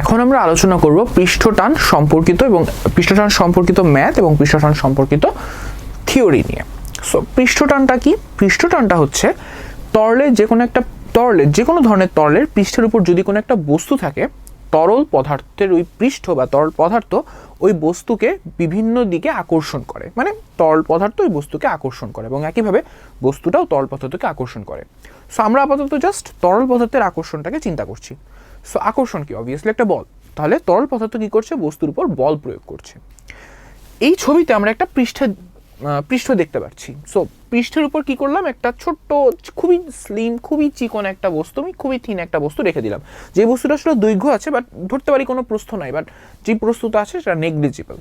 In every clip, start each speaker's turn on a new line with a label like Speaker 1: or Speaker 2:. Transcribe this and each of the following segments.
Speaker 1: এখন আমরা আলোচনা করব পৃষ্ঠটান সম্পর্কিত এবং পৃষ্ঠটান সম্পর্কিত ম্যাথ এবং পৃষ্ঠটান সম্পর্কিত থিওরি নিয়ে। সো পৃষ্ঠটানটা কি? পৃষ্ঠটানটা হচ্ছে তরলের যে কোনো একটা, তরলের যে কোনো ধরনের তরলের পৃষ্ঠের উপর যদি কোনো একটা বস্তু থাকে, তরল পদার্থের ওই পৃষ্ঠ বা তরল পদার্থ ওই বস্তুকে বিভিন্ন দিকে আকর্ষণ করে। মানে তরল পদার্থ ওই বস্তুকে আকর্ষণ করে এবং একইভাবে বস্তুটাও তরল পদার্থকে আকর্ষণ করে। সো আমরা আপাতত জাস্ট তরল পদার্থের আকর্ষণটাকে চিন্তা করছি। সো আকর্ষণ কি? অবভিয়াসলি একটা বল। তাহলে তরল পদার্থ কী করছে? বস্তুর উপর বল প্রয়োগ করছে। এই ছবিতে আমরা একটা পৃষ্ঠে পৃষ্ঠ দেখতে পাচ্ছি। সো পৃষ্ঠের উপর কি করলাম? একটা ছোট্ট, খুবই স্লিম খুবই চিকন একটা বস্তু, আমি খুবই থিন একটা বস্তু রেখে দিলাম। যে বস্তুটা আসলে দৈর্ঘ্য আছে বাট ধরতে পারি কোনো প্রস্থ নাই বাট যে প্রস্তুত আছে, সেটা নেগলিজিবল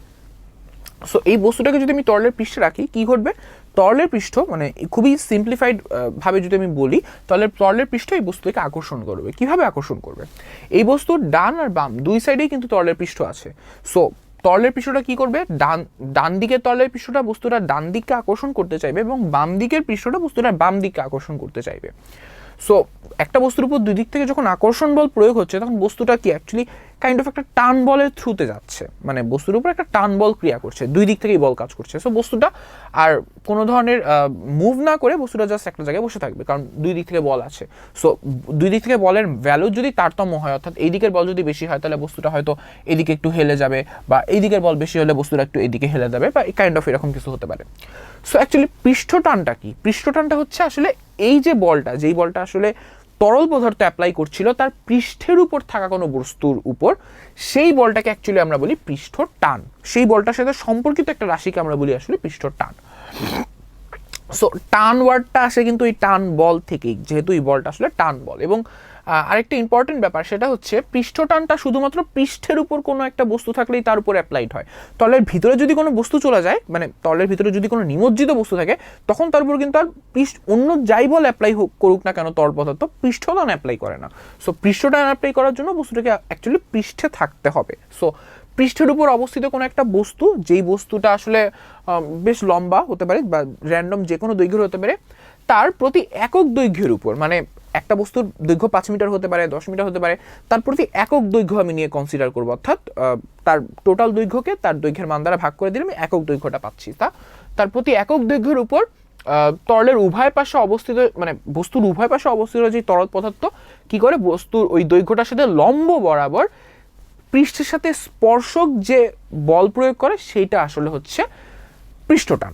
Speaker 1: সো এই বস্তুটাকে যদি আমি তরলের পৃষ্ঠে রাখি, কি ঘটবে? তরলের পৃষ্ঠ মানে খুবই সিম্পলিফাইড ভাবে যদি আমি বলি, তাহলে তরলের পৃষ্ঠ এই বস্তুকে আকর্ষণ করবে। কীভাবে আকর্ষণ করবে? এই বস্তুর ডান আর বাম, দুই সাইডেই কিন্তু তরলের পৃষ্ঠ আছে। সো তরলের পৃষ্ঠটা কি করবে? ডান ডান দিকের তরলের পৃষ্ঠটা বস্তুটা ডান দিককে আকর্ষণ করতে চাইবে এবং বাম দিকের পৃষ্ঠটা বস্তুটা বাম দিককে আকর্ষণ করতে চাইবে। সো একটা বস্তুর উপর দুই দিক থেকে যখন আকর্ষণ বল প্রয়োগ হচ্ছে, তখন বস্তুটা কি অ্যাকচুয়ালি কাইন্ড অফ একটা টান বলের থ্রুতে যাচ্ছে। মানে বস্তুর উপর একটা টান বল ক্রিয়া করছে, দুই দিক থেকেই বল কাজ করছে। সো বস্তুটা আর কোনো ধরনের মুভ না করে বস্তুটা জাস্ট একটা জায়গায় বসে থাকবে, কারণ দুই দিক থেকে বল আছে। সো দুই দিক থেকে বলের ভ্যালু যদি তারতম্য হয়, অর্থাৎ এই দিকের বল যদি বেশি হয়, তাহলে বস্তুটা হয়তো এদিকে একটু হেলে যাবে বা এই দিকের বল বেশি হলে বস্তুটা একটু এদিকে হেলে যাবে বা কাইন্ড অফ এরকম কিছু হতে পারে। সো অ্যাকচুয়ালি পৃষ্ঠটানটা কি? পৃষ্ঠটানটা হচ্ছে আসলে এই যে বলটা, যেই বলটা আসলে তরল পদার্থ অ্যাপ্লাই করছিল, তার পৃষ্ঠের উপর থাকা কোনো বস্তুর উপর, সেই বলটাকে অ্যাকচুয়ালি আমরা বলি পৃষ্ঠ টান সেই বলটার সাথে সম্পর্কিত একটা রাশিকে আমরা বলি আসলে পৃষ্ঠ টান সো টান ওয়ার্ডটা আসে কিন্তু এই টান বল থেকেই, যেহেতু এই বলটা আসলে টান বল। এবং আরেকটা ইম্পর্টেন্ট ব্যাপার, সেটা হচ্ছে পৃষ্ঠটানটা শুধুমাত্র পৃষ্ঠের উপর কোনো একটা বস্তু থাকলেই তার উপর অ্যাপ্লাইড হয়। তলের ভিতরে যদি কোনো বস্তু চলে যায় মানে তলের ভিতরে যদি কোনো নিমজ্জিত বস্তু থাকে, তখন তার উপর কিন্তু আর পৃষ্ঠ, অন্য যাই বল অ্যাপ্লাই হোক, করুক না কেন তল পদার্থ পৃষ্ঠটান অ্যাপ্লাই করে না। সো পৃষ্ঠটান অ্যাপ্লাই করার জন্য বস্তুটাকে অ্যাকচুয়ালি পৃষ্ঠে থাকতে হবে। সো পৃষ্ঠের উপর অবস্থিত কোনো একটা বস্তু, যেই বস্তুটা আসলে বেশ লম্বা হতে পারে বা র্যান্ডম যে কোনো দৈর্ঘ্যের হতে পারে, তার প্রতি একক দৈর্ঘ্যের উপর মানে একটা বস্তুর দৈর্ঘ্য পাঁচ মিটার হতে পারে, দশ মিটার হতে পারে, তার প্রতি একক দৈর্ঘ্য আমি নিয়ে কনসিডার করব। অর্থাৎ তার টোটাল দৈর্ঘ্যকে তার দৈর্ঘ্যের মান দ্বারা ভাগ করে দিলে আমি একক দৈর্ঘ্যটা পাচ্ছি, তা? তার প্রতি একক দৈর্ঘ্যের উপর তরলের উভয় পাশে অবস্থিত মানে বস্তুর উভয় পাশে অবস্থিত যে তরল পদার্থ, কি করে? বস্তুর ওই দৈর্ঘ্যটার সাথে লম্ব বরাবর পৃষ্ঠের সাথে স্পর্শক যে বল প্রয়োগ করে, সেইটা আসলে হচ্ছে পৃষ্ঠটান।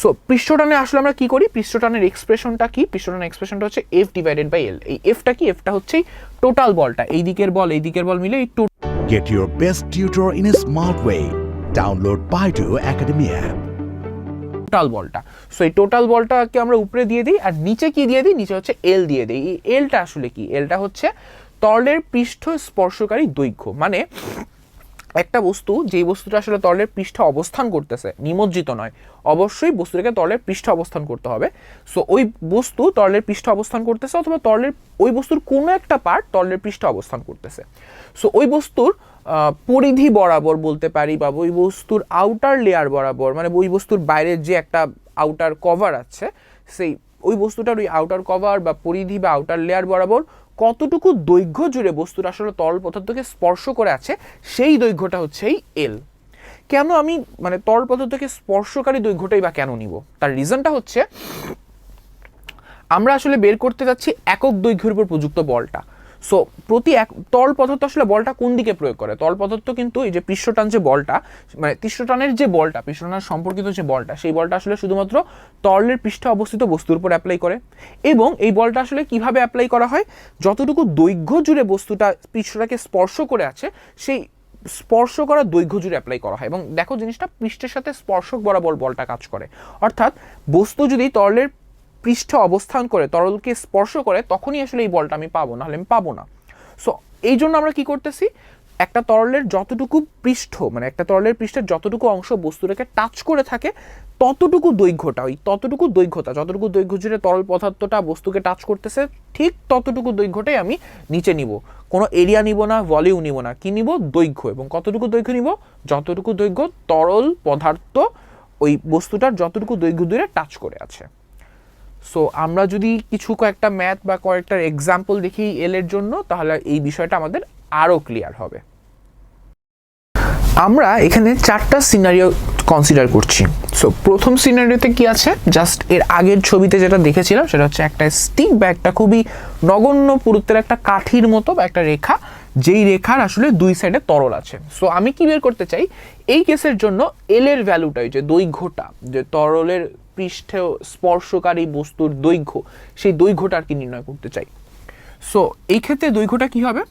Speaker 1: সো পৃষ্ঠটানে আসলে আমরা কি করি? পৃষ্ঠটানের এক্সপ্রেশনটা কি? পৃষ্ঠটানের এক্সপ্রেশনটা হচ্ছে এফ ডিভাইডেড বাই এল এই এফটা কি? এফটা হচ্ছে টোটাল বলটা। এই দিকের বল এই দিকের বল মিলে এই
Speaker 2: Get your best tutor in a smart way. Download Baidu Academy app.
Speaker 1: Total বলটা। সো এই টোটাল বলটাকে আমরা উপরে দিয়ে দিই আর নিচে কি দিয়ে দিই? নিচে হচ্ছে এল দিয়ে দিই। এই এলটা আসলে কি? এলটা হচ্ছে তরলের পৃষ্ঠ স্পর্শকারী দৈর্ঘ্য। মানে একটা বস্তু যেই বস্তুটা আসলে তরলের পৃষ্ঠে অবস্থান করতেছে, নিমজ্জিত নয়, অবশ্যই বস্তুটাকে তরলের পৃষ্ঠে অবস্থান করতে হবে। সো ওই বস্তু তরলের পৃষ্ঠে অবস্থান করতেছে অথবা তরলের ওই বস্তুর কোনো একটা পার্ট তরলের পৃষ্ঠে অবস্থান করতেছে। সো ওই বস্তুর পরিধি বরাবর বলতে পারি বা ওই বস্তুর আউটার লেয়ার বরাবর মানে ওই বস্তুর বাইরের যে একটা আউটার কভার আছে, সেই, ওই বস্তুটার ওই আউটার কভার বা পরিধি বা আউটার লেয়ার বরাবর কতটুকু দৈর্ঘ্য জুড়ে বস্তুর আসলে তরল পদার্থকে স্পর্শ করে আছে, সেই দৈর্ঘ্যটা হচ্ছে এই এল কেন আমি মানে তরল পদার্থকে স্পর্শকারী দৈর্ঘ্যটাই বা কেন নিব? তার রিজনটা হচ্ছে, আমরা আসলে বের করতে যাচ্ছি একক দৈর্ঘ্যের উপর প্রযুক্ত বলটা। সো প্রতি এক তরল পদার্থ আসলে বলটা কোন দিকে প্রয়োগ করে? তরল পদার্থ কিন্তু এই যে পৃষ্ঠটান যে বলটা মানে পৃষ্ঠটানের যে বলটা পৃষ্ঠটান সম্পর্কিত যে বলটা, সেই বলটা আসলে শুধুমাত্র তরলের পৃষ্ঠে অবস্থিত বস্তুর উপর অ্যাপ্লাই করে। এবং এই বলটা আসলে কীভাবে অ্যাপ্লাই করা হয়? যতটুকু দৈর্ঘ্য জুড়ে বস্তুটা পৃষ্ঠটাকে স্পর্শ করে আছে, সেই স্পর্শ করা দৈর্ঘ্য জুড়ে অ্যাপ্লাই করা হয়। এবং দেখো জিনিসটা পৃষ্ঠের সাথে স্পর্শক বরাবর বলটা কাজ করে। অর্থাৎ বস্তু যদি তরলের পৃষ্ঠে অবস্থান করে, তরলকে স্পর্শ করে, তখনই আসলে এই বলটা আমি পাবো, নাহলে আমি পাবো না। সো এই জন্য আমরা কি করতেছি? একটা তরলের যতটুকু পৃষ্ঠ মানে একটা তরলের পৃষ্ঠের যতটুকু অংশ বস্তুটাকে টাচ করে থাকে, ততটুকু দৈর্ঘ্যটা, ওই ততটুকু দৈর্ঘ্যতা যতটুকু দৈর্ঘ্য জুড়ে তরল পদার্থটা বস্তুকে টাচ করতেছে, ঠিক ততটুকু দৈর্ঘ্যটাই আমি নিচে নিব। কোনো এরিয়া নিব না ভলিউ নিব না, কি নিব? দৈর্ঘ্য, এবং কতটুকু দৈর্ঘ্য নিব? যতটুকু দৈর্ঘ্য তরল পদার্থ ওই বস্তুটার যতটুকু দৈর্ঘ্য দূরে টাচ করে আছে। সো আমরা যদি কিছু কয়েকটা ম্যাথ বা কয়েকটা এক্সাম্পল দেখি এল এর জন্য, তাহলে এই বিষয়টা আমাদের আরও ক্লিয়ার হবে। আমরা এখানে চারটা সিনারিও কনসিডার করছি। সো প্রথম সিনারিওতে কি আছে? জাস্ট এর আগের ছবিতে যেটা দেখেছিলাম, সেটা হচ্ছে একটা স্টিক বা একটা খুবই নগণ্য পুরুত্বের একটা কাঠির মতো বা একটা রেখা, যেই রেখার আসলে দুই সাইডে তরল আছে। সো আমি কি বের করতে চাই? এই কেসের জন্য এল এর ভ্যালুটাই যে দৈর্ঘ্যটা, যে তরলের পৃষ্ঠে স্পর্শকারী বস্তুর দৈর্ঘ্য, সেই দৈর্ঘ্যটা আর কি নির্ণয় করতে চাই। সো এই ক্ষেত্রে দৈর্ঘ্যটা কি হবে?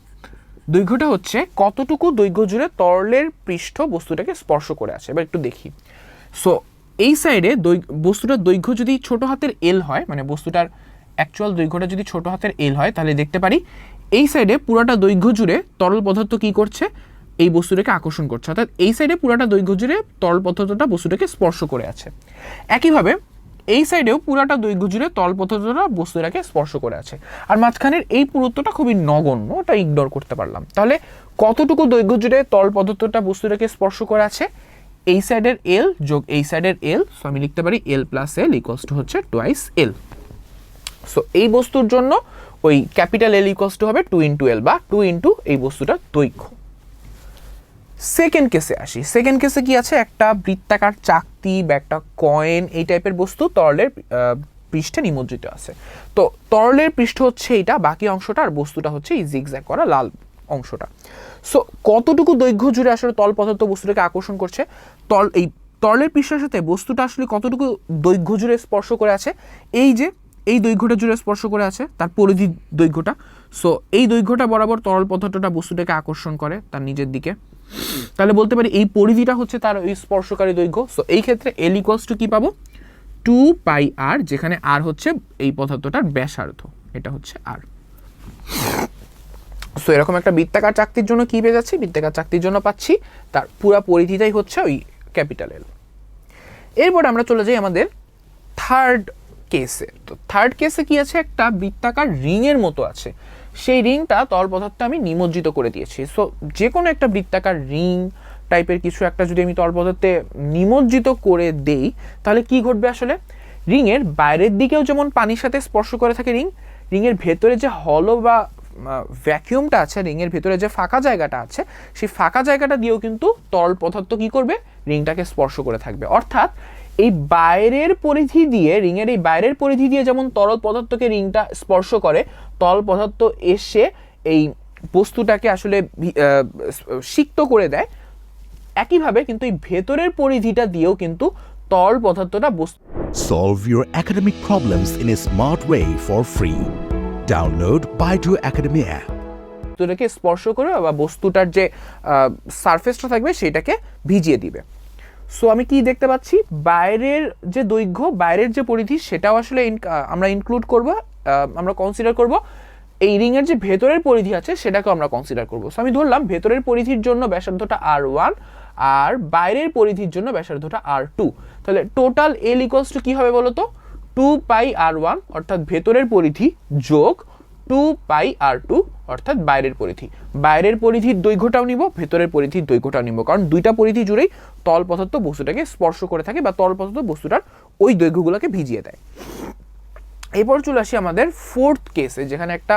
Speaker 1: দৈর্ঘ্যটা হচ্ছে কতটুকু দৈর্ঘ্য জুড়ে তরলের পৃষ্ঠ বস্তুটাকে স্পর্শ করে আছে। এবার একটু দেখি। সো এই সাইডে বস্তুটার দৈর্ঘ্য যদি ছোট হাতের এল হয় মানে বস্তুটার অ্যাকচুয়াল দৈর্ঘ্যটা যদি ছোট হাতের এল হয়, তাহলে দেখতে পারি, এই সাইডে পুরোটা দৈর্ঘ্য জুড়ে তরল পদার্থ কি করছে? এই বস্তুটাকে আকর্ষণ করছে। অর্থাৎ এই সাইডে পুরোটা দৈর্ঘ্য জুড়ে তরল পদার্থটা বস্তুটাকে স্পর্শ করে আছে। একইভাবে এই সাইডেও পুরাটা দৈর্ঘ্য জুড়ে তল পদার্থটা বস্তুটাকে স্পর্শ করে আছে। আর মাঝখানের এই পুরুত্বটা খুবই নগণ্য, ওটা ইগনোর করতে পারলাম। তাহলে কতটুকু দৈর্ঘ্য জুড়ে তল পদার্থটা বস্তুটাকে স্পর্শ করে আছে? এই সাইডের এল যোগ এই সাইডের এল সো আমি লিখতে পারি L plus L equals two হচ্ছে টোয়াইস এল সো এই বস্তুর জন্য ওই ক্যাপিটাল এল ইকোয়াস টু হবে টু ইন্টু এল বা টু ইন্টু এই বস্তুটার দৈর্ঘ্য। সেকেন্ড কেসে আসি। সেকেন্ড কেসে কি আছে? একটা বৃত্তাকার চাকতি, বা একটা কয়েন এই টাইপের বস্তু তরলের পৃষ্ঠে নিমজ্জিত আছে। তো তরলের পৃষ্ঠ হচ্ছে এইটা বাকি অংশটা, আর বস্তুটা হচ্ছে এই জিগজ্যাগ করা লাল অংশটা। সো কতটুকু দৈর্ঘ্য জুড়ে আসলে তল পদার্থ বস্তুটাকে আকর্ষণ করছে? তল এই তরলের পৃষ্ঠের সাথে বস্তুটা আসলে কতটুকু দৈর্ঘ্য জুড়ে স্পর্শ করে আছে? এই যে, এই দৈর্ঘ্যটা জুড়ে স্পর্শ করে আছে, তার পরিধি দৈর্ঘ্যটা। সো এই দৈর্ঘ্যটা বরাবর তরল পদার্থটা বস্তুটাকে আকর্ষণ করে তার নিজের দিকে। তাহলে বলতে পারি এই পরিধিটা হচ্ছে তার ওই স্পর্শকারী দৈর্ঘ্য। সো এই ক্ষেত্রে এল ইকোয়ালস টু কি পাবো? টু পাই আর যেখানে আর হচ্ছে এই পদার্থটার ব্যাসার্ধ। এটা হচ্ছে আর সো এরকম একটা বৃত্তাকার চাকতির জন্য কি পেয়ে যাচ্ছি? বৃত্তাকার চাকতির জন্য পাচ্ছি তার পুরা পরিধিটাই হচ্ছে ওই ক্যাপিটাল এল এরপর আমরা চলে যাই আমাদের থার্ড কেসে তো থার্ড কেসে কি আছে? একটা বৃত্তাকার রিংয়ের মতো আছে। সেই রিংটা তল পদার্থে আমি নিমজ্জিত করে দিয়েছি। সো যে কোনো একটা বৃত্তাকার রিং টাইপের কিছু একটা যদি আমি তল পদার্থে নিমজ্জিত করে দেই, তাহলে কি ঘটবে আসলে? রিংয়ের বাইরের দিকেও যেমন পানির সাথে স্পর্শ করে থাকে রিং, রিংয়ের ভেতরে যে হলো বা ভ্যাকিউমটা আছে, রিংয়ের ভেতরে যে ফাঁকা জায়গাটা আছে, সেই ফাঁকা জায়গাটা দিয়েও কিন্তু তরল পদার্থ কি করবে? রিংটাকে স্পর্শ করে থাকবে। অর্থাৎ এই বাইরের পরিধি দিয়ে রিংয়ের এই বাইরের পরিধি দিয়ে যেমন তরল পদার্থকে রিংটা স্পর্শ করে তরল পদার্থ এসে এই বস্তুটাকে আসলে সিক্ত করে দেয় একইভাবে কিন্তু এই ভেতরের পরিধিটা দিয়েও কিন্তু তরল পদার্থটা বস্তু
Speaker 2: Solve your academic problems in a smart way for free. Download Baidu Academy app.
Speaker 1: বস্তুটাকে স্পর্শ করে বা বস্তুটার যে সারফেসটা থাকবে সেটাকে ভিজিয়ে দিবে সো আমি কি দেখতে পাচ্ছি? বাইরের যে দৈর্ঘ্য, বাইরের যে পরিধি, সেটাও আসলে আমরা ইনক্লুড করব আমরা কনসিডার করব। এই রিংয়ের যে ভেতরের পরিধি আছে, সেটাকেও আমরা কনসিডার করব। সো আমি ধরলাম ভেতরের পরিধির জন্য ব্যাসার্ধটা আর ওয়ান আর বাইরের পরিধির জন্য ব্যাসার্ধটা আর টু তাহলে টোটাল এল ইকোয়ালস টু কী হবে বলো তো টু পাই আর ওয়ান অর্থাৎ ভেতরের পরিধি যোগ টু পাই আর টু অর্থাৎ বাইরের পরিধি। বাইরের পরিধির দৈর্ঘ্যটাও নিব, ভেতরের পরিধির দৈর্ঘ্যটাও নিব। কারণ দুইটা পরিধি জুড়েই তল পদার্থ বস্তুটাকে স্পর্শ করে থাকে বা তল পদার্থ বস্তুটার ওই দৈর্ঘ্যগুলোকে ভিজিয়ে দেয়। এরপর চলে আসি আমাদের ফোর্থ কেসে যেখানে একটা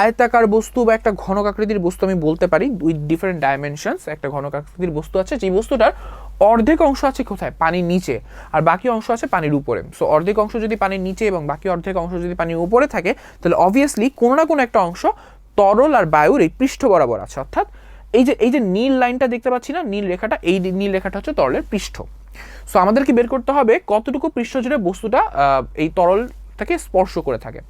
Speaker 1: আয়তাকার বস্তু বা একটা ঘনক আকৃতির বস্তু আমি বলতে পারি দুই ডিফারেন্ট ডাইমেনশনস একটা ঘনক আকৃতির বস্তু আছে, যেই বস্তুটার অর্ধেক অংশ আছে কোথায়? পানির নিচে, আর বাকি অংশ আছে পানির উপরে। সো অর্ধেক অংশ যদি পানির নিচে এবং বাকি অর্ধেক অংশ যদি পানির উপরে থাকে, তাহলে অবভিয়াসলি কোনো না কোনো একটা অংশ তরল আর বায়ুর এই পৃষ্ঠ বরাবর আছে। অর্থাৎ এই যে এই যে নীল লাইনটা দেখতে পাচ্ছি না, নীল রেখাটা, এই নীল রেখাটা হচ্ছে তরলের পৃষ্ঠ। সো আমাদেরকে বের করতে হবে কতটুকু পৃষ্ঠ জুড়ে বস্তুটা এই তরলটাকে স্পর্শ করে থাকে।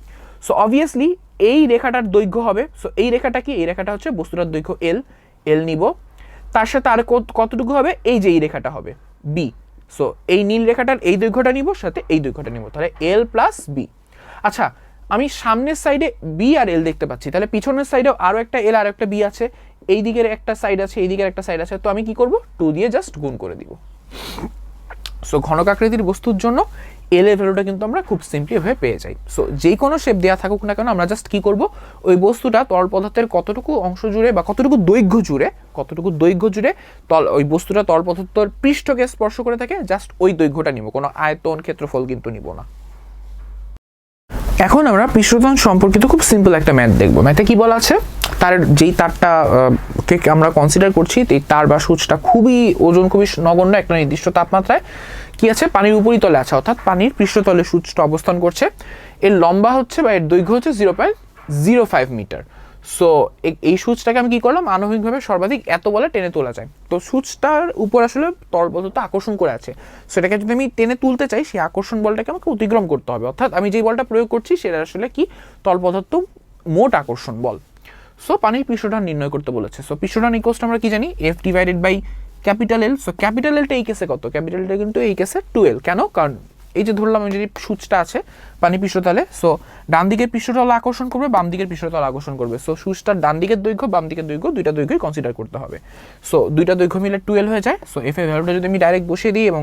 Speaker 1: সো অবভিয়াসলি এই রেখাটার দৈর্ঘ্য হবে। সো এই রেখাটা কি? এই রেখাটা হচ্ছে বস্তুটার দৈর্ঘ্য এল এল নিব। তার সাথে আর কত- কতটুকু হবে? এই যে এই রেখাটা হবে বি সো এই নীল রেখাটার এই দৈর্ঘ্যটা নিব, সাথে এই দৈর্ঘ্যটা নিব। তাহলে এল প্লাস বি আচ্ছা আমি সামনের সাইডে বি আর এল দেখতে পাচ্ছি। তাহলে পিছনের সাইডেও আরও একটা এল আর একটা বি আছে। এই দিকের একটা সাইড আছে, এই দিকের একটা সাইড আছে, তো আমি কি করব? টু দিয়ে জাস্ট গুণ করে দিব। সো ঘনক আকৃতির বস্তুর জন্য এল এর ভ্যালুটা কিন্তু আমরা খুব সিম্পলি ভাবে পেয়ে যাই। সো যেই কোনো শেপ দেওয়া থাকুক না কেন, আমরা জাস্ট কি করব? ওই বস্তুটা তরল পদার্থের কতটুকু অংশ জুড়ে বা কতটুকু দৈর্ঘ্য জুড়ে, কতটুকু দৈর্ঘ্য জুড়ে তল, ওই বস্তুটা তরল পদার্থের পৃষ্ঠকে স্পর্শ করে থাকে জাস্ট ওই দৈর্ঘ্যটা নিব। কোনো আয়তন, ক্ষেত্রফল কিন্তু নিব না। এখন আমরা পৃষ্ঠটান সম্পর্কিত খুব সিম্পল একটা ম্যাথ দেখব। ম্যাথে কি বলা আছে? তার যেই তারটা কে, আমরা কনসিডার করছি এই তার বা সূচটা খুবই ওজন খুবই নগণ্য একটা নির্দিষ্ট তাপমাত্রায়। কি আছে? পানির উপরিতলে আছে, অর্থাৎ পানির পৃষ্ঠতলে সূচটা অবস্থান করছে। এর লম্বা হচ্ছে বা এর দৈর্ঘ্য হচ্ছে zero point zero five metre so এই সূচটাকে আমি কি করলাম? আণবিকভাবে সর্বাধিক এত বলে টেনে তোলা যায়। তো সূচটার উপর আসলে তলবদ্ধতা আকর্ষণ করে আছে। সেটাকে যদি আমি টেনে তুলতে চাই, সেই আকর্ষণ বলটাকে আমাকে অতিক্রম করতে হবে। অর্থাৎ আমি যেই বলটা প্রয়োগ করছি, সেটা আসলে কি? তল পদার্থ মোট আকর্ষণ বল। সো পানির পৃষ্ঠটান নির্ণয় করতে বলেছে। সো পৃষ্ঠটান ইকোসটা আমরা কি জানি? F divided by capital L so capital এলটা এই কেসে কত? ক্যাপিটালটা কিন্তু এই কেসে টুয়েলভ কেন? কারণ এই যে ধরলাম, এই যে সূচটা আছে পানি পৃষ্ঠতলে সো ডান দিকের পৃষ্ঠতল আকর্ষণ করবে, বাম দিকের পৃষ্ঠতল আকর্ষণ করবে। সো সূচটার ডান দিকের দৈর্ঘ্য, বাম দিকের দৈর্ঘ্য, দুইটা দৈর্ঘ্যই কনসিডার করতে হবে। সো দুইটা দৈর্ঘ্য মিলে টুয়েলভ হয়ে যায়। সো এফ এর ভ্যালুটা যদি আমি ডাইরেক্ট বসিয়ে দিই এবং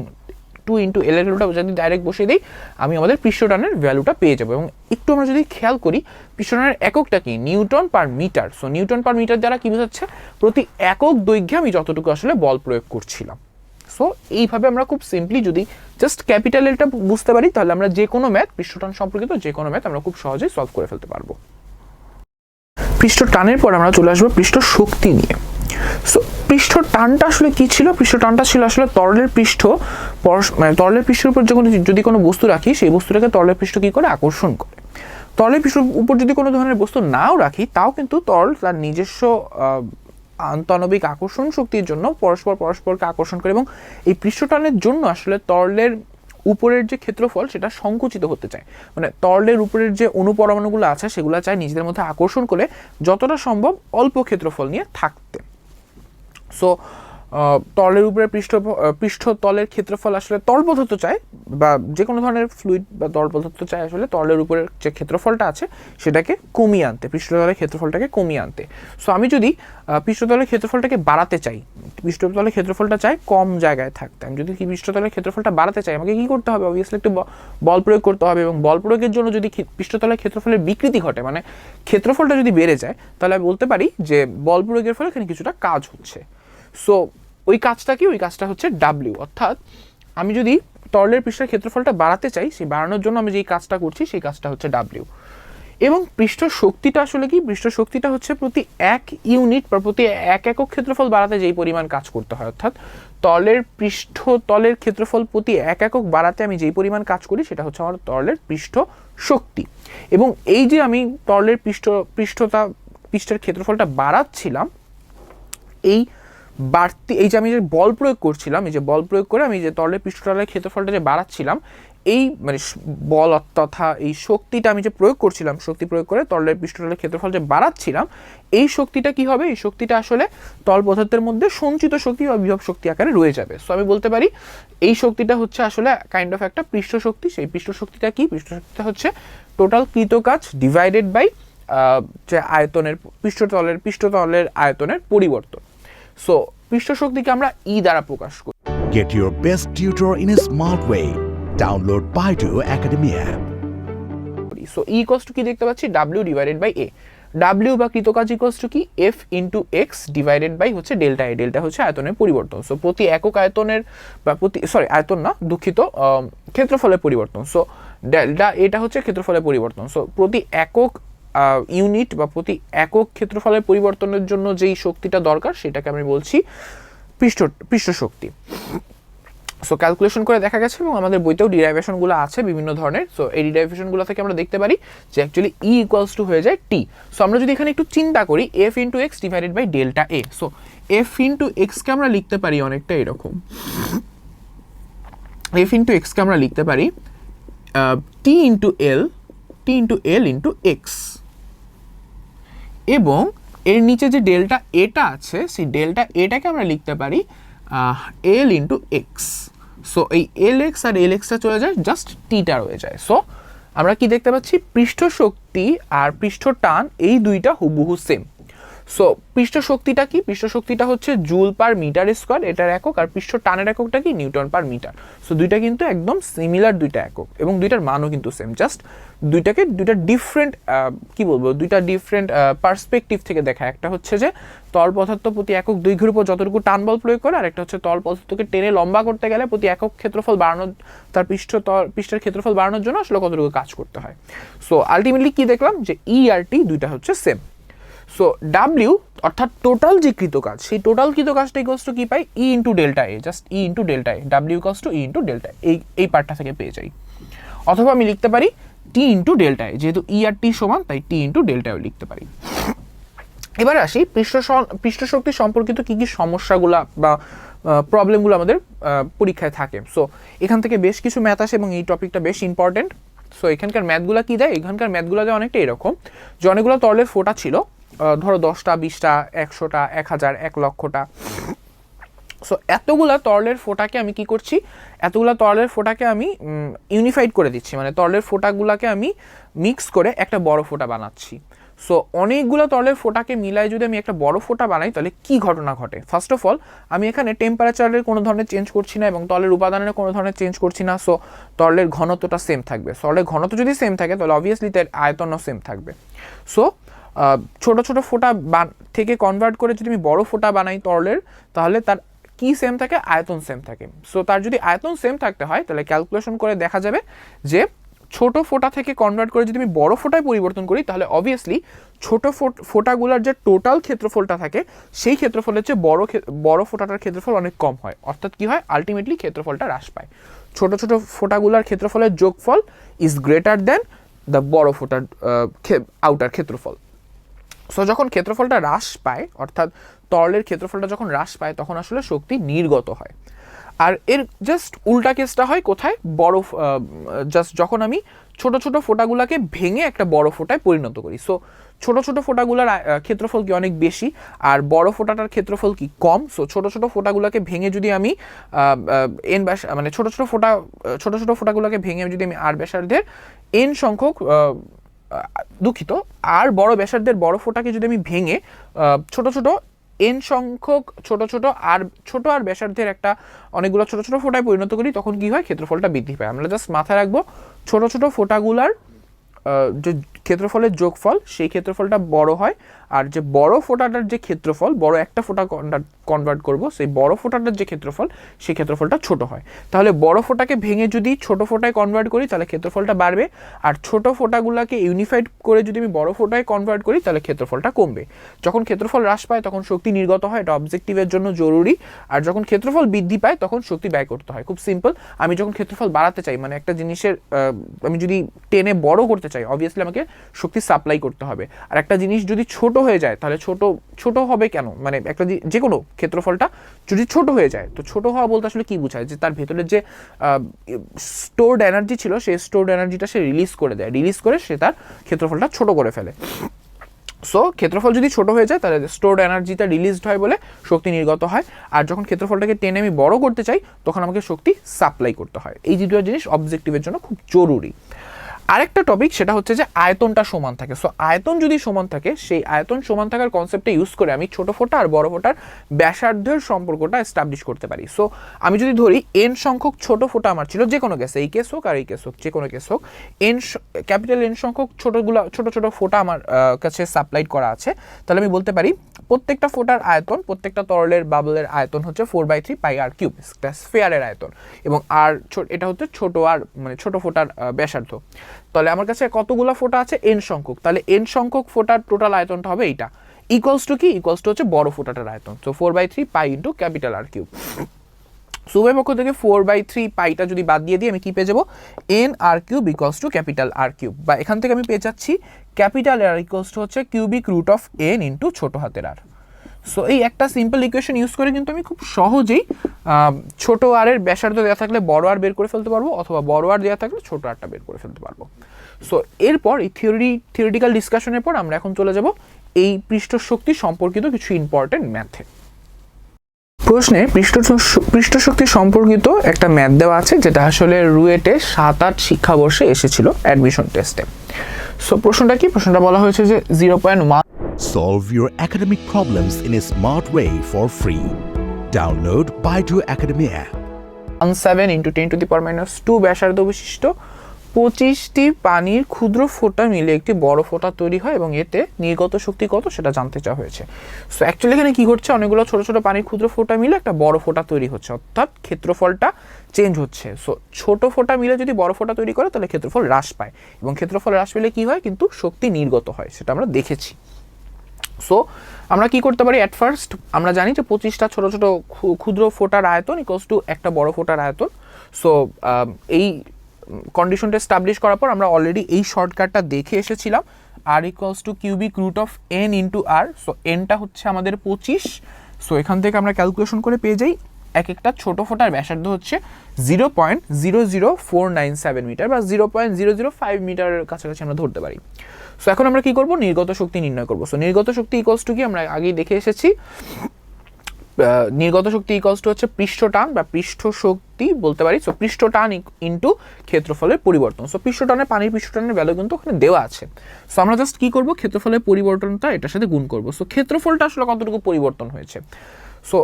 Speaker 1: টু ইন্টু এল এর ভ্যালুটা যদি ডাইরেক্ট বসিয়ে দিই, আমি আমাদের পৃষ্ঠটানের ভ্যালুটা পেয়ে যাব। এবং একটু আমরা যদি খেয়াল করি, পৃষ্ঠটানের এককটা কি? Newton per metre so newton per metre দ্বারা কি বোঝাচ্ছে? প্রতি একক দৈর্ঘ্যে আমি যতটুকু আসলে বল প্রয়োগ করছিলাম। সো এইভাবে আমরা খুব সিম্পলি যদি জাস্ট ক্যাপিটাল এলটা বুঝতে পারি, তাহলে আমরা যে কোনো ম্যাথ পৃষ্ঠটান সম্পর্কিত যে কোনো ম্যাথ আমরা খুব সহজেই সলভ করে ফেলতে পারব। পৃষ্ঠ টানের পর আমরা চলে আসব পৃষ্ঠ শক্তি নিয়ে। সো পৃষ্ঠ টানটা আসলে কি ছিল? পৃষ্ঠ টানটা ছিল আসলে তরলের পৃষ্ঠ। মানে তরলের পৃষ্ঠের উপর যখন যদি কোনো বস্তু রাখি, সেই বস্তুটাকে তরলের পৃষ্ঠ কি করে? আকর্ষণ করে। তরলের পৃষ্ঠের উপর যদি কোনো ধরনের বস্তু নাও রাখি, তাও কিন্তু তরল তার নিজস্ব আন্তনবিক আকর্ষণ শক্তির জন্য পরস্পর পরস্পরকে আকর্ষণ করে এবং এই পৃষ্ঠটানের জন্য আসলে তরলের উপরের যে ক্ষেত্রফল সেটা সংকুচিত হতে চায়। মানে তরলের উপরের যে অনুপরমাণুগুলো আছে, সেগুলো চায় নিজেদের মধ্যে আকর্ষণ করে যতটা সম্ভব অল্প ক্ষেত্রফল নিয়ে থাকতে। সো তলের উপরে পৃষ্ঠ পৃষ্ঠতলের ক্ষেত্রফল আসলে তল পদার্থ চায় বা যে কোনো ধরনের ফ্লুইড বা তল পদার্থ চায় আসলে তলের উপরের যে ক্ষেত্রফলটা আছে সেটাকে কমিয়ে আনতে পৃষ্ঠতলের ক্ষেত্রফলটাকে কমিয়ে আনতে। সো আমি যদি পৃষ্ঠতলের ক্ষেত্রফলটাকে বাড়াতে চাই পৃষ্ঠতলের ক্ষেত্রফলটা চাই কম জায়গায় থাকতে, আমি যদি কি পৃষ্ঠতলের ক্ষেত্রফলটা বাড়াতে চাই, আমাকে কী করতে হবে? অবভিয়াসলি একটু বল প্রয়োগ করতে হবে, এবং বল প্রয়োগের জন্য যদি পৃষ্ঠতলের ক্ষেত্রফলের বিকৃতি ঘটে মানে ক্ষেত্রফলটা যদি বেড়ে যায়, তাহলে আমি বলতে পারি যে বল প্রয়োগের ফলে এখানে কিছুটা কাজ হচ্ছে। সো ওই কাজটা কি? ওই কাজটা হচ্ছে ডাব্লিউ অর্থাৎ আমি যদি তরলের পৃষ্ঠের ক্ষেত্রফলটা বাড়াতে চাই, সেই বাড়ানোর জন্য আমি যেই কাজটা করছি, সেই কাজটা হচ্ছে ডাব্লিউ এবং পৃষ্ঠ শক্তিটা আসলে কি? পৃষ্ঠ শক্তিটা হচ্ছে প্রতি এক ইউনিট বা প্রতি এক একক ক্ষেত্রফল বাড়াতে যেই পরিমাণ কাজ করতে হয়, অর্থাৎ তলের পৃষ্ঠ, তলের ক্ষেত্রফল প্রতি এক একক বাড়াতে আমি যেই পরিমাণ কাজ করি, সেটা হচ্ছে আমার তরলের পৃষ্ঠ শক্তি এবং এই যে আমি তরলের পৃষ্ঠ, পৃষ্ঠতা, পৃষ্ঠের ক্ষেত্রফলটা বাড়াচ্ছিলাম, এই বাড়তি, এই যে আমি যে বল প্রয়োগ করছিলাম, এই যে বল প্রয়োগ করে আমি যে তলের পৃষ্ঠতলের ক্ষেত্রফলটা যে বাড়াচ্ছিলাম, এই মানে বল তথা এই শক্তিটা আমি যে প্রয়োগ করছিলাম, শক্তি প্রয়োগ করে তলের পৃষ্ঠতলের ক্ষেত্রফল যে বাড়াচ্ছিলাম, এই শক্তিটা কি হবে? এই শক্তিটা আসলে তল পদার্থের মধ্যে সঞ্চিত শক্তি বা বিভব শক্তি আকারে রয়ে যাবে। সো আমি বলতে পারি, এই শক্তিটা হচ্ছে আসলে কাইন্ড অফ একটা পৃষ্ঠ শক্তি। সেই পৃষ্ঠ শক্তিটা কি? পৃষ্ঠ শক্তিটা হচ্ছে টোটাল কৃতকাজ ডিভাইডেড বাই যে আয়তনের, পৃষ্ঠতলের পৃষ্ঠতলের আয়তনের পরিবর্তন। সো পৃষ্ঠ শক্তিকে আমরা ই দ্বারা প্রকাশ করি।
Speaker 2: Get your best tutor in a smart way. Download Baidu Academy app.
Speaker 1: So ই কস্ট টু কি দেখতে পাচ্ছি? W divided by A W বা কৃতকাজ ইকোয়াস টু কি? F into X divided by হচ্ছে ডেল্টা এ ডেল্টা হচ্ছে আয়তনের পরিবর্তন। সো প্রতি একক আয়তনের বা প্রতি সরি আয়তন না দুঃখিত ক্ষেত্রফলের পরিবর্তন। সো ডেল্টা এটা হচ্ছে ক্ষেত্রফলের পরিবর্তন। সো প্রতি একক ইউনিট বা প্রতি একক ক্ষেত্রফলের পরিবর্তনের জন্য যেই শক্তিটা দরকার, সেটাকে আমি বলছি পৃষ্ঠ পৃষ্ঠ শক্তি সো ক্যালকুলেশন করে দেখা গেছে এবং আমাদের বইতেও ডিরাইভেশনগুলো আছে বিভিন্ন ধরনের। সো এই ডিরাইভেশনগুলো থেকে আমরা দেখতে পারি যে অ্যাকচুয়ালি ই ইকুয়ালস টু হয়ে যায় টি সো আমরা যদি এখানে একটু চিন্তা করি F into X divided by delta A so F into এক্সকে আমরা লিখতে পারি অনেকটা এরকম। এফ ইন্টু এক্সকে আমরা লিখতে পারি T into L T into L into X এবং এর নিচে যে ডেল্টা এটা আছে, সেই ডেল্টা এটাকে আমরা লিখতে পারি এল ইন্টু এক্স সো এই এল এক্স আর এল এক্সটা চলে যায় জাস্ট টিটা রয়ে যায়। সো আমরা কি দেখতে পাচ্ছি? পৃষ্ঠ শক্তি আর পৃষ্ঠ টান এই দুইটা হুবহু সেম সো পৃষ্ঠ শক্তিটা কি? পৃষ্ঠ শক্তিটা হচ্ছে জুল পার মিটার স্কোয়ার, এটার একক, আর পৃষ্ঠ টানের এককটা কি? Newton per metre. সো দুইটা কিন্তু একদম সিমিলার দুইটা একক, এবং দুইটার মানও কিন্তু সেম জাস্ট দুইটাকে দুইটা ডিফারেন্ট কি বলব? দুইটা ডিফারেন্ট পার্সপেক্টিভ থেকে দেখা। একটা হচ্ছে যে তল পদার্থ প্রতি একক দৈর্ঘ্যের উপর যতটুকু টান বল প্রয়োগ করে আর একটা হচ্ছে তল পদার্থকে টেনে লম্বা করতে গেলে প্রতি একক ক্ষেত্রফল বাড়ানোর, তার পৃষ্ঠ তল, পৃষ্ঠের ক্ষেত্রফল বাড়ানোর জন্য আসলে কতটুকু কাজ করতে হয়। সো আলটিমেটলি কি দেখলাম? যে ই আর টি দুইটা হচ্ছে সেম সো ডাব্লিউ অর্থাৎ টোটাল যে কৃত কাজ সেই টোটাল কৃত কাজটা ইকোয়াস টু কি পাই? E into delta A just E into delta A W equals to E into delta এই এই পার্টটা থেকে পেয়ে যাই। অথবা আমি লিখতে পারি টি ইন্টু ডেল্টা এ যেহেতু ই আর টি সমান, তাই টি ইন্টু ডেল্টা এ লিখতে পারি। এবার আসি, পৃষ্ঠ স- পৃষ্ঠ শক্তি সম্পর্কিত কি কি সমস্যাগুলো বা প্রবলেমগুলো আমাদের পরীক্ষায় থাকে। সো এখান থেকে বেশ কিছু ম্যাথ আসে এবং এই টপিকটা বেশ ইম্পর্টেন্ট সো এখানকার ম্যাথগুলো কি দেয়? এখানকার ম্যাথগুলো দেয় অনেকটা এরকম। যে অনেকগুলো তরলের ফোটা ছিল। ধরো দশটা, বিশটা, একশোটা এক হাজার এক লক্ষটা। সো এতগুলা তরলের ফোটাকে আমি কি করছি? এতগুলা তরলের ফোটাকে আমি ইউনিফাইড করে দিচ্ছি। মানে তরলের ফোটাগুলাকে আমি মিক্স করে একটা বড় ফোঁটা বানাচ্ছি। সো অনেকগুলো তরলের ফোটাকে মিলায় যদি আমি একটা বড় ফোঁটা বানাই, তাহলে কি ঘটনা ঘটে? ফার্স্ট অফ অল আমি এখানে টেম্পারেচারের কোনো ধরনের চেঞ্জ করছি না এবং তরলের উপাদানের কোনো ধরনের চেঞ্জ করছি না। সো তরলের ঘনত্বটা সেম থাকবে। তরলের ঘনত্ব যদি সেম থাকে, তাহলে অবভিয়াসলি তার আয়তনও সেম থাকবে। সো ছোট ছোট ফোঁটা থেকে কনভার্ট করে যদি আমি বড় ফোঁটা বানাই তরলের, তাহলে তার কি সেম থাকে? আয়তন সেম থাকে। সো তার যদি আয়তন সেম থাকতে হয়, তাহলে ক্যালকুলেশন করে দেখা যাবে যে ছোট ফোঁটা থেকে কনভার্ট করে যদি আমি বড় ফোঁটায় পরিবর্তন করি, তাহলে অবভিয়াসলি ছোট ফোট- ফোঁটাগুলোর যে টোটাল ক্ষেত্রফলটা থাকে, সেই ক্ষেত্রফলের চেয়ে বড় বড় ফোঁটাটার ক্ষেত্রফল অনেক কম হয়। অর্থাৎ কি হয়? আলটিমেটলি ক্ষেত্রফলটা হ্রাস পায়। ছোট ছোট ফোঁটাগুলোর ক্ষেত্রফলের যোগফল ইজ গ্রেটার দেন দ্য বড় ফোঁটার আউটার ক্ষেত্রফল। সো যখন ক্ষেত্রফলটা হ্রাস পায়, অর্থাৎ তরলের ক্ষেত্রফলটা যখন হ্রাস পায়, তখন আসলে শক্তি নির্গত হয়। আর এর জাস্ট উল্টা কেসটা হয় কোথায়? বরফ জাস্ট যখন আমি ছোট ছোট ফোঁটাগুলোকে ভেঙে একটা বড় ফোঁটায় পরিণত করি। সো ছোট ছোট ফোঁটাগুলোর ক্ষেত্রফল কি অনেক বেশি? আর বড় ফোঁটাটার ক্ষেত্রফল কি কম? সো ছোট ছোট ফোঁটাগুলোকে ভেঙে যদি আমি এন ব্যাস মানে ছোট ছোট ফোঁটা, ছোট ছোট ফোঁটাগুলোকে ভেঙে যদি আমি আর ব্যাসার্ধের এন সংখ্যক দুঃখিত। আর বড় ব্যাসার্ধের বড় ফোঁটাকে যদি আমি ভেঙে ছোট ছোট এন সংখ্যক ছোট ছোট আর ছোট আর ব্যাসার্ধের একটা অনেকগুলো ছোট ছোট ফোটায় পরিণত করি, তখন কি হয়? ক্ষেত্রফলটা বৃদ্ধি পায়। আমরা জাস্ট মাথায় রাখব, ছোট ছোট ফোটাগুলার যে ক্ষেত্রফলের যোগফল, সেই ক্ষেত্রফলটা বড় হয়। আর যে বড় ফোঁটাটার যে ক্ষেত্রফল, বড় একটা ফোঁটা কনভার্ট করব, সেই বড় ফোঁটাটার যে ক্ষেত্রফল, সেই ক্ষেত্রফলটা ছোট হয়। তাহলে বড় ফোঁটাকে ভেঙে যদি ছোট ফোঁটায় কনভার্ট করি, তাহলে ক্ষেত্রফলটা বাড়বে। আর ছোট ফোঁটাগুলোকে ইউনিফাইড করে যদি আমি বড় ফোঁটায় কনভার্ট করি, তাহলে ক্ষেত্রফলটা কমবে। যখন ক্ষেত্রফল হ্রাস পায়, তখন শক্তি নির্গত হয়, এটা অবজেক্টিভের জন্য জরুরি। আর যখন ক্ষেত্রফল বৃদ্ধি পায়, তখন শক্তি ব্যয় করতে হয়। খুব সিম্পল আমি যখন ক্ষেত্রফল বাড়াতে চাই মানে একটা জিনিসের আমি যদি টেনে বড় করতে চাই অবভিয়াসলি আমাকে শক্তি সাপ্লাই করতে হবে। আর একটা জিনিস যদি ছোট হয়ে যায়, তাহলে ছোট ছোট হবে কেন? মানে একটা যে কোনো ক্ষেত্রফলটা যদি ছোট হয়ে যায়, তো ছোট হওয়া বলতে আসলে কি বোঝায়? যে তার ভেতরে যে স্টোরড এনার্জি ছিল সেই স্টোরড এনার্জিটা সে রিলিজ করে দেয়। রিলিজ করে সে তার ক্ষেত্রফলটা ছোট করে ফেলে। সো ক্ষেত্রফল যদি ছোট হয়ে যায়, তাহলে স্টোরড এনার্জিটা রিলিজড হয় বলে শক্তি নির্গত হয়। আর যখন ক্ষেত্রফলটাকে টেনে আমি বড় করতে চাই, তখন আমাকে শক্তি সাপ্লাই করতে হয়। এই দুটো জিনিস অবজেক্টিভের জন্য খুব জরুরি। আরেকটা টপিক সেটা হচ্ছে যে আয়তনটা সমান থাকে। সো আয়তন যদি সমান থাকে, সেই আয়তন সমান থাকার কনসেপ্টটা ইউজ করে আমি ছোট ফোঁটা আর বড় ফোঁটার ব্যাসার্ধের সম্পর্কটা এস্টাবলিশ করতে পারি। সো আমি যদি ধরি এন সংখ্যক ছোট ফোঁটা আমার ছিল যে কোনো কেসে এই কেস হোক আর এই কেস হোক, যে কোনো কেস হোক এন ক্যাপিটাল এন সংখ্যক ছোটোগুলো, ছোট ছোট ফোঁটা আমার কাছে সাপ্লাইড করা আছে। তাহলে আমি বলতে পারি প্রত্যেকটা ফোটার আয়তন, প্রত্যেকটা তরলের বাবলের আয়তন হচ্ছে four by three pi R cube স্ফেয়ারের আয়তন। এবং আর এটা হচ্ছে ছোট আর মানে ছোট ফোটার ব্যাসার্ধ। তাহলে আমার কাছে কতগুলো ফোটা আছে? এন সংখ্যক। তাহলে এন সংখ্যক ফোটার টোটাল আয়তনটা হবে এইটা। ইকুয়ালস টু কি? ইকুয়ালস টু হচ্ছে বড় ফোটাটার আয়তন। So four by three pi into capital R cube সুবের পক্ষ থেকে ফোর বাই থ্রি পাইটা যদি বাদ দিয়ে দিই, আমি কি পেয়ে যাব? N R cube equals to capital R cube বা এখান থেকে আমি পেয়ে যাচ্ছি ক্যাপিটাল আর ইকুয়ালস টু হচ্ছে cubic root of N into ছোটো হাতের আর সো এই একটা সিম্পল ইকুয়েশন ইউজ করে কিন্তু আমি খুব সহজেই ছোট আর এর ব্যাসার্ধ দেওয়া থাকলে বড় আর বের করে ফেলতে পারব অথবা বড় আর দেওয়া থাকলে ছোট আরটা বের করে ফেলতে পারব। সো এরপর এই থিওরি থিওরিটিক্যাল ডিসকাশনের পর আমরা এখন চলে যাব এই পৃষ্ঠ শক্তি সম্পর্কিত কিছু ইম্পর্টেন্ট ম্যাথে প্রশ্নে পৃষ্ঠ পৃষ্ঠ শক্তি সম্পর্কিত একটা ম্যাথ দেওয়া আছে যেটা আসলে রুয়েটে সাত আট শিক্ষাবর্ষে এসেছিল অ্যাডমিশন টেস্টে সো প্রশ্নটা কি প্রশ্নটা বলা হয়েছে যে zero point one
Speaker 2: Solve your academic problems in a smart way for free. Download Baidu Academy app.
Speaker 1: One seven into ten to the power minus two ব্যাসার্ধ বিশিষ্ট পঁচিশটি পানির ক্ষুদ্র ফোঁটা মিলে একটি বড় ফোঁটা তৈরি হয় এবং এতে নির্গত শক্তি কত সেটা জানতে চাওয়া হয়েছে। সো অ্যাকচুয়ালি এখানে কী ঘটছে? অনেকগুলো ছোট ছোট পানির ক্ষুদ্র ফোঁটা মিলে একটা বড় ফোঁটা তৈরি হচ্ছে। অর্থাৎ ক্ষেত্রফলটা চেঞ্জ হচ্ছে। সো ছোট ফোঁটা মিলে যদি বড় ফোঁটা তৈরি করে, তাহলে ক্ষেত্রফল হ্রাস পায়। এবং ক্ষেত্রফল হ্রাস পেলে কী হয়? কিন্তু শক্তি নির্গত হয়, সেটা আমরা দেখেছি। সো আমরা কি করতে পারি অ্যাট ফার্স্ট আমরা জানি যে পঁচিশটা ছোট ছোট ক্ষু- ক্ষুদ্র ফোটার আয়তন ইকোয়াস টু একটা বড় ফোটার আয়তন। সো এই কন্ডিশনটা এস্টাবলিশ করার পর আমরা অলরেডি এই শর্টকাটটা দেখে এসেছিলাম। R equals to cubic root of N into R so এনটা হচ্ছে আমাদের পঁচিশ। সো এখান থেকে আমরা ক্যালকুলেশন করে পেয়ে যাই। এক একটা ছোট ফোটার ব্যাসার্ধ হচ্ছে zero point zero zero four nine seven metre বা zero point zero zero five মিটারের কাছাকাছি আমরা ধরতে পারি। সো এখন আমরা কি করব? নির্গত শক্তি নির্ণয় করব। সো নির্গত শক্তি ইকলস টু কি? আমরা আগেই দেখে এসেছি। নির্গত শক্তি ইকলস টু হচ্ছে পৃষ্ঠ টান বা পৃষ্ঠ শক্তি বলতে পারি। সো পৃষ্ঠ টান ইন্টু ক্ষেত্রফলের পরিবর্তন। সো পৃষ্ঠ টানে পানির পৃষ্ঠ টানের ভ্যালু কিন্তু ওখানে দেওয়া আছে। সো আমরা জাস্ট কী করব? ক্ষেত্রফলের পরিবর্তনটা এটার সাথে গুণ করব। সো ক্ষেত্রফলটা আসলে কতটুকু পরিবর্তন হয়েছে? সো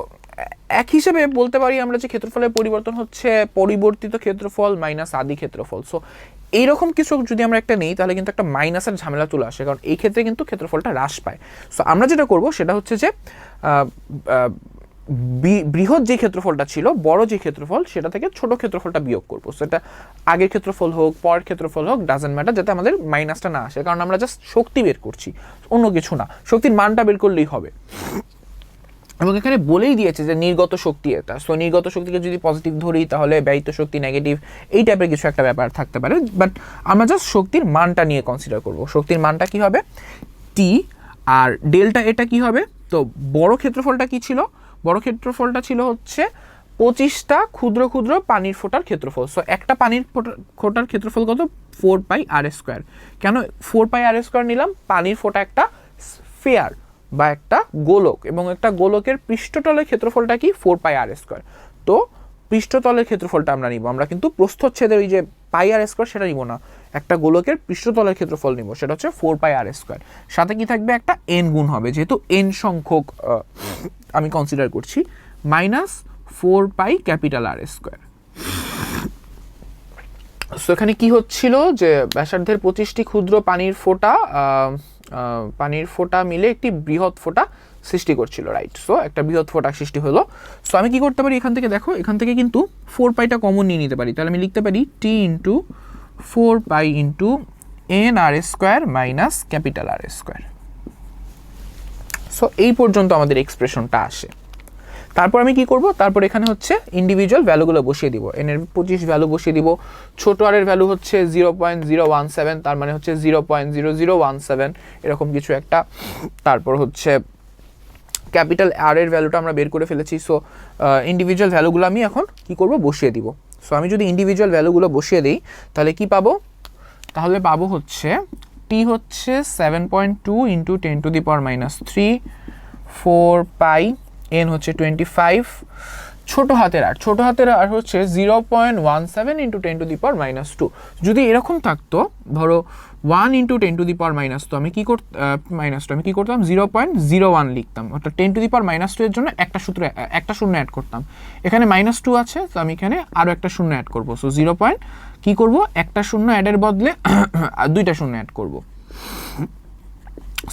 Speaker 1: এক হিসেবে বলতে পারি আমরা যে ক্ষেত্রফলের পরিবর্তন হচ্ছে পরিবর্তিত ক্ষেত্রফল মাইনাস আদি ক্ষেত্রফল। সো এইরকম কিছু যদি আমরা একটা নেই, তাহলে কিন্তু একটা মাইনাসের ঝামেলা চলে আসে। কারণ এই ক্ষেত্রে কিন্তু ক্ষেত্রফলটা হ্রাস পায়। সো আমরা যেটা করব সেটা হচ্ছে যে বৃহৎ যে ক্ষেত্রফলটা ছিল, বড় যে ক্ষেত্রফল, সেটা থেকে ছোট ক্ষেত্রফলটা বিয়োগ করব। সেটা আগের ক্ষেত্রফল হোক, পরের ক্ষেত্রফল হোক ডাজেন্ট ম্যাটার যাতে আমাদের মাইনাসটা না আসে। কারণ আমরা জাস্ট শক্তি বের করছি, অন্য কিছু না। শক্তির মানটা বের করলেই হবে। এবং এখানে বলেই দিয়েছে যে নির্গত শক্তি এটা। সো নির্গত শক্তিকে যদি পজিটিভ ধরি, তাহলে ব্যয়িত শক্তি নেগেটিভ এই টাইপের কিছু একটা ব্যাপার থাকতে পারে। বাট আমরা জাস্ট শক্তির মানটা নিয়ে কনসিডার করব। শক্তির মানটা কি হবে? টি আর ডেল্টা এটা কি হবে? তো বড় ক্ষেত্রফলটা কি ছিল? বড় ক্ষেত্রফলটা ছিল হচ্ছে পঁচিশটা ক্ষুদ্র ক্ষুদ্র পানির ফোটার ক্ষেত্রফল। সো একটা পানির ফোটা- ফোটার ক্ষেত্রফল কত? ফোর পাই আর স্কোয়ার কেন ফোর পাই আর স্কোয়ার নিলাম? পানির ফোটা একটা স্ফেয়ার বা একটা গোলক এবং একটা গোলকের পৃষ্ঠতলের ক্ষেত্রফলটা কি? ফোর পাই আর স্কোয়ার তো পৃষ্ঠতলের ক্ষেত্রফলটা আমরা নিব। আমরা কিন্তু প্রস্থচ্ছেদের ওই যে পাই আর স্কোয়ার সেটা নিব না। একটা গোলকের পৃষ্ঠতলের ক্ষেত্রফল নিব, সেটা হচ্ছে ফোর পাই আর স্কোয়ার সাথে কি থাকবে? একটা এন গুণ হবে, যেহেতু এন সংখ্যক আমি কনসিডার করছি minus four pi capital R square so এখানে কি হচ্ছিল? যে ব্যাসার্ধের পঁচিশটি ক্ষুদ্র পানির ফোঁটা পানির ফোঁটা মিলে একটি বৃহৎ ফোঁটা সৃষ্টি করছিল রাইট সো একটা বৃহৎ ফোঁটা সৃষ্টি হলো। সো আমি কি করতে পারি এখান থেকে? দেখো, এখান থেকে কিন্তু ফোর পাইটা কমন নিয়ে নিতে পারি। তাহলে আমি লিখতে পারি T into four pi into N R square minus capital R square. So এই পর্যন্ত আমাদের এক্সপ্রেশনটা আসে। তারপর আমি কি করব? তারপর এখানে হচ্ছে ইন্ডিভিজুয়াল ভ্যালুগুলো বসিয়ে দিব। এন এর পঁচিশ ভ্যালু বসিয়ে দিব। ছোট আর এর ভ্যালু হচ্ছে zero point zero one seven তার মানে হচ্ছে zero point zero zero one seven এরকম কিছু একটা। তারপর হচ্ছে ক্যাপিটাল আর এর ভ্যালুটা আমরা বের করে ফেলেছি। সো ইন্ডিভিজুয়াল ভ্যালুগুলো আমি এখন কি করব? বসিয়ে দিব। সো আমি যদি ইন্ডিভিজুয়াল ভ্যালুগুলো বসিয়ে দিই, তাহলে কি পাবো? তাহলে পাবো হচ্ছে টি হচ্ছে seven point two into ten to the power minus three four pi N হচ্ছে টোয়েন্টি ফাইভ ছোটো হাতের আর, ছোটো হাতের আর হচ্ছে zero point one seven into ten to the power minus two যদি এরকম থাকতো, ধরো one into ten to the power minus two আমি কী কর মাইনাস টু আমি কী করতাম? জিরো পয়েন্ট জিরো ওয়ান লিখতাম। অর্থাৎ ten to the power minus two এর জন্য একটা সূত্র একটা শূন্য অ্যাড করতাম। এখানে মাইনাস টু আছে, তো আমি এখানে আরও একটা শূন্য অ্যাড করব। সো জিরো পয়েন্ট কী করব? একটা শূন্য অ্যাডের বদলে দুইটা শূন্য অ্যাড করব।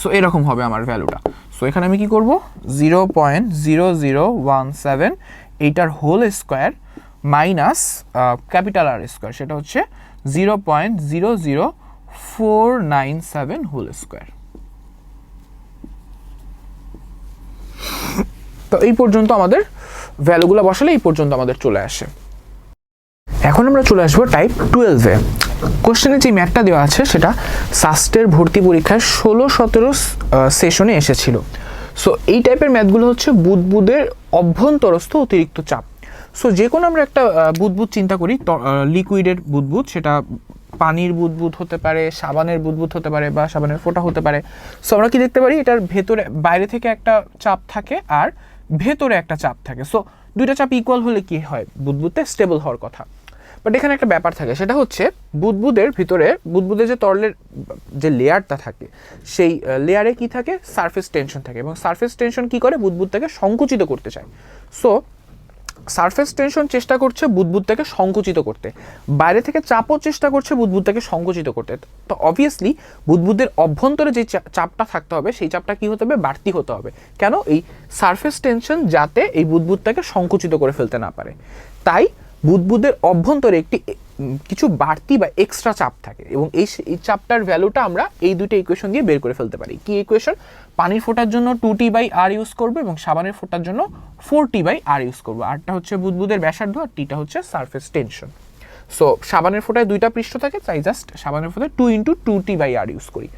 Speaker 1: সো এরকম হবে আমার ভ্যালুটা সো এখানে আমি কি করব? Zero point zero zero one seven এইটার whole square minus capital R square সেটা হচ্ছে zero point zero zero four nine seven whole square তো এই পর্যন্ত আমাদের ভ্যালুগুলো বসালে এই পর্যন্ত আমাদের চলে আসে। এখন আমরা চলে আসব টাইপ টুয়েলভে কোশ্চেনে যে ম্যাথটা দেওয়া আছে, সেটা সাস্টের ভর্তি পরীক্ষায় ষোলো সতেরো সেশনে এসেছিল। সো এই টাইপের ম্যাথগুলো হচ্ছে বুদবুদের অভ্যন্তরস্থ অতিরিক্ত চাপ। সো যে কোনো আমরা একটা বুদবুদ চিন্তা করি লিকুইডের বুদবুদ, সেটা পানির বুদবুদ হতে পারে, সাবানের বুদবুদ হতে পারে বা সাবানের ফোঁটা হতে পারে। সো আমরা কি দেখতে পারি? এটার ভেতরে, বাইরে থেকে একটা চাপ থাকে আর ভেতরে একটা চাপ থাকে। সো দুইটা চাপ ইকুয়াল হলে কি হয়? বুদবুদটা স্টেবল হওয়ার কথা। বাট এখানে একটা ব্যাপার থাকে, সেটা হচ্ছে বুদবুদের ভিতরে, বুদবুদের যে তরলের যে লেয়ারটা থাকে, সেই লেয়ারে কি থাকে? সারফেস টেনশন থাকে। এবং সারফেস টেনশন কি করে? বুদবুদটাকে সংকুচিত করতে চায়। সো সারফেস টেনশন চেষ্টা করছে বুদবুদটাকে সংকুচিত করতে। বাইরে থেকে চাপও চেষ্টা করছে বুদবুদটাকে সংকুচিত করতে। তো অবভিয়াসলি বুদবুদের অভ্যন্তরে যে চাপটা থাকতে হবে, সেই চাপটা কী হতে হবে? বাড়তি হতে হবে। কেন? এই সারফেস টেনশন যাতে এই বুদবুদটাকে সংকুচিত করে ফেলতে না পারে। তাই বুদবুদের অভ্যন্তরে একটি কিছু বাড়তি বা এক্সট্রা চাপ থাকে এবং এই চাপটার ভ্যালুটা আমরা এই দুটো ইকুয়েশন দিয়ে বের করে ফেলতে পারি। কি ইকুয়েশন পানির ফোটার জন্য two T by R use করব এবং সাবানের ফোটার জন্য four T by R use করব। আরটা হচ্ছে বুদবুদের ব্যাসার্ধ আর টিটা হচ্ছে সারফেস টেনশন সো সাবানের ফোটায় দুইটা পৃষ্ঠ থাকে, তাই জাস্ট সাবানের ফোটায় two into two T by R use করি।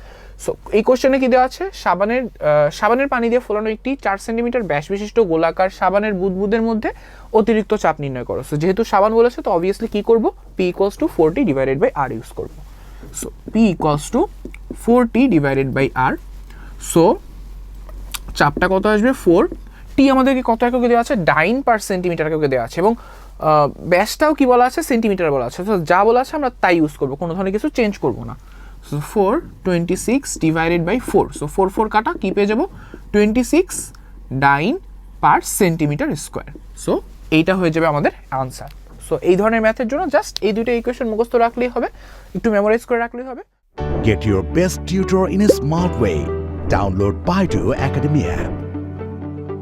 Speaker 1: সো এই কোশ্চেনে কি দেওয়া আছে? সাবানের সাবানের পানি দিয়ে ফোলানো একটি চার সেন্টিমিটার ব্যাস বিশিষ্ট গোলাকার সাবানের বুদবুদের মধ্যে অতিরিক্ত চাপ নির্ণয় করো। সো যেহেতু সাবান বলেছে, তো অবভিয়াসলি কি করব? P equals to four T divided by R use করব। So P equals to four T divided by R so চাপটা কত আসবে? ফোর টি আমাদেরকে কত এককে দেওয়া আছে? ডাইন পার সেন্টিমিটার এককে দেওয়া আছে। এবং ব্যাসটাও কি বলা আছে? সেন্টিমিটার বলা আছে। যা বলা আছে আমরা তাই ইউজ করব। কোনো ধরনের কিছু চেঞ্জ করব না। So four twenty six divided by four so four four কাটা, কী পেয়ে যাব? Twenty six dyne per centimetre square so এইটা হয়ে যাবে আমাদের আনসার সো এই ধরনের ম্যাথের জন্য জাস্ট এই দুটো ইকুয়েশন মুখস্থ রাখলেই হবে। একটু মেমোরাইজ করে রাখলেই হবে।
Speaker 2: Get your best tutor in a smart way. Download Baidu Academy app.